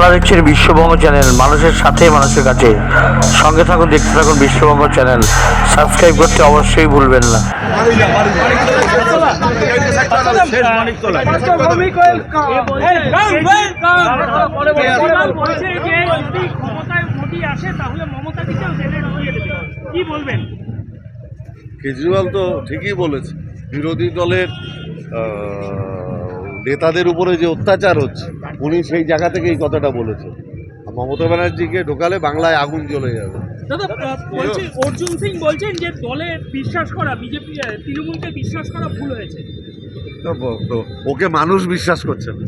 আপনারা দেখছেন বিশ্ববঙ্গ চ্যানেল, মানুষের সাথে মানুষের কাছে। সঙ্গে থাকুন, দেখতে থাকুন বিশ্ববঙ্গ চ্যানেল। সাবস্ক্রাইব করতে অবশ্যই ভুলবেন না। কেজরিওয়াল তো ঠিকই বলেছে, বিরোধী দলের নেতাদের উপরে যে অত্যাচার হচ্ছে উনি সেই জায়গা থেকে এই কথাটা বলেছেন আর মমতা ব্যানার্জিকে ঢোকালে বাংলায় আগুন জ্বলে যাবে দাদা বলছে অর্জুন সিং বলছেন যে দলে বিশ্বাস করা বিজেপি তৃণমূলকে বিশ্বাস করা ভুল হয়েছে ওকে মানুষ বিশ্বাস করছে না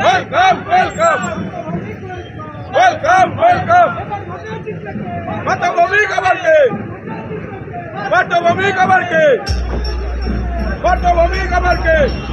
Welcome, welcome. Matabomika Barke. Matabomika Barke. Matabomika Barke.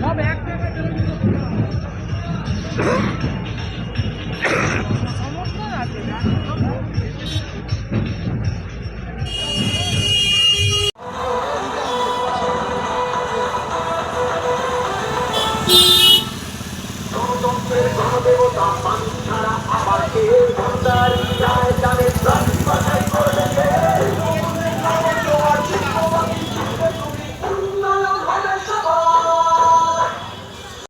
সব এক জায়গায় গণদেবতা মানুষ ছাড়া আমার কেউ ভণ্ডারী যায় তাদের প্রাণ বাঁচাই